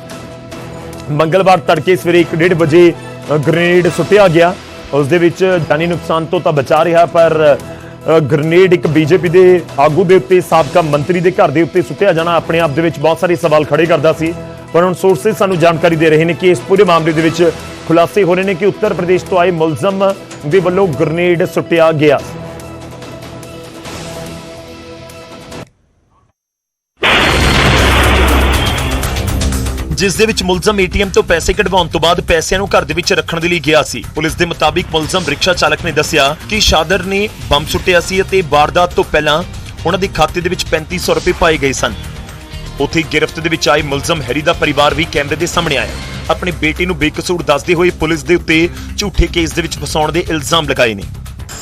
ਮੰਗਲਵਾਰ ਤੜਕੇ ਸਵੇਰੇ 1:30 ਵਜੇ ਅ, ਗ੍ਰੇਨੇਡ ਸੁੱਟਿਆ ਗਿਆ। ਉਸ ਦੇ ਵਿੱਚ ਜਾਨੀ ਨੁਕਸਾਨ ਤੋਂ ਤਾਂ ਬਚਾ ਰਿਹਾ ਪਰ ਅ, ਗ੍ਰੇਨੇਡ ਇੱਕ ਬੀਜੇਪੀ ਦੇ ਆਗੂ ਦੇ ਉੱਤੇ ਸਾਬਕਾ ਮੰਤਰੀ ਦੇ ਘਰ ਦੇ ਉੱਤੇ ਸੁੱਟਿਆ ਜਾਣਾ ਆਪਣੇ ਆਪ ਦੇ ਵਿੱਚ ਬਹੁਤ ਸਾਰੇ ਸਵਾਲ ਖੜੇ ਕਰਦਾ ਸੀ। ਪਰ ਹੁਣ ਸੋਰਸਸ ਸਾਨੂੰ ਜਾਣਕਾਰੀ ਦੇ ਰਹੇ ਨੇ ਕਿ ਇਸ ਪੂਰੇ ਮਾਮਲੇ ਦੇ ਵਿੱਚ ਖੁਲਾਸੇ ਹੋ ਰਹੇ ਨੇ ਕਿ ਉੱਤਰ ਪ੍ਰਦੇਸ਼ ਤੋਂ ਆਏ ਮੁਲਜ਼ਮ ਦੇ ਵੱਲੋਂ ਗ੍ਰੇਨੇਡ ਸੁੱਟਿਆ ਗਿਆ। ਜਿਸ ਦੇ ਵਿੱਚ ਮੁਲਜ਼ਮ ਏਟੀਐਮ ਤੋਂ ਪੈਸੇ ਕਢਵਾਉਣ ਤੋਂ ਬਾਅਦ ਪੈਸਿਆਂ ਨੂੰ ਘਰ ਦੇ ਵਿੱਚ ਰੱਖਣ ਦੇ ਲਈ ਗਿਆ ਸੀ। ਪੁਲਿਸ ਦੇ ਮੁਤਾਬਿਕ ਮੁਲਜ਼ਮ ਰਿਕਸ਼ਾ ਚਾਲਕ ਨੇ ਦੱਸਿਆ ਕਿ ਸ਼ਾਦਰ ਨੇ ਬੰਬ ਸੁੱਟਿਆ ਸੀ ਅਤੇ ਵਾਰਦਾਤ ਤੋਂ ਪਹਿਲਾਂ ਉਹਨਾਂ ਦੇ ਖਾਤੇ ਦੇ ਵਿੱਚ 3500 ਰੁਪਏ ਪਾਏ ਗਏ ਸਨ। ਉੱਥੇ ਗਿਰਫਤ ਦੇ ਵਿੱਚ ਆਏ ਮੁਲਜ਼ਮ ਹੈਰੀ ਦਾ ਪਰਿਵਾਰ ਵੀ ਕੈਮਰੇ ਦੇ ਸਾਹਮਣੇ ਆਇਆ। ਆਪਣੀ ਬੇਟੀ ਨੂੰ ਬੇਕਸੂਰ ਦੱਸਦੇ ਹੋਏ ਪੁਲਿਸ ਦੇ ਉੱਤੇ ਝੂਠੇ ਕੇਸ ਦੇ ਵਿੱਚ ਫਸਾਉਣ ਦੇ ਇਲਜ਼ਾਮ ਲਗਾਏ ਨੇ।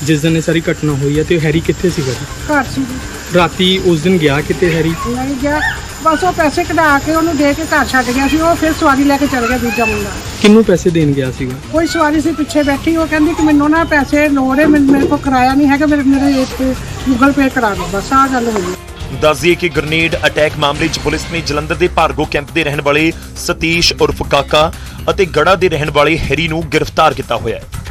ਜਿਸ ਦਿਨ ਇਹ ਸਾਰੀ ਘਟਨਾ ਹੋਈ ਹੈ ਤੇ ਹੈਰੀ ਕਿੱਥੇ ਸੀਗਾ? ਜੀ ਘਰ ਸੀ। ਰਾਤੀ ਉਸ ਦਿਨ ਗਿਆ ਕਿਤੇ ਹੈਰੀ? ਨਹੀਂ ਗਿਆ ਬਸ ਉਹ ਪੈਸੇ ਕਢਾ ਕੇ ਉਹਨੂੰ ਦੇ ਕੇ ਘਰ ਛੱਡ ਗਿਆ ਸੀ ਉਹ ਫਿਰ ਸਵਾਰੀ ਲੈ ਕੇ ਚਲ ਗਿਆ ਦੂਜਾ ਮੁੰਡਾ। ਕਿੰਨੂੰ ਪੈਸੇ ਦੇਣ ਗਿਆ ਸੀਗਾ? ਕੋਈ ਸਵਾਰੀ ਸੀ ਪਿੱਛੇ ਬੈਠੀ ਉਹ ਕਹਿੰਦੀ ਕਿ ਮੈਨੂੰ ਨਾ ਪੈਸੇ ਲੋੜ ਹੈ ਮੈਨੂੰ- ਮੇਰੇ ਕੋਲ ਕਿਰਾਇਆ ਨਹੀਂ ਹੈਗਾ ਮੇਰੇ ਮੇਰੇ ਗੂਗਲ ਪੇ ਕਰਾ ਦਿਓ ਬਸ ਆਹ ਗੱਲ ਹੋਈ ਦੱਸ ਦਈਏ ਕਿ ਗ੍ਰਨੇਡ ਅਟੈਕ ਮਾਮਲੇ 'ਚ ਪੁਲਿਸ ਨੇ ਜਲੰਧਰ ਦੇ ਭਾਰਗੋ ਕੈਂਪ ਦੇ ਰਹਿਣ ਵਾਲੇ ਸਤੀਸ਼ ਉਰਫ ਕਾਕਾ ਅਤੇ ਗੜਾ ਦੇ ਰਹਿਣ ਵਾਲੇ ਹੈਰੀ ਨੂੰ ਗ੍ਰਿਫਤਾਰ ਕੀਤਾ ਹੋਇਆ ਹੈ।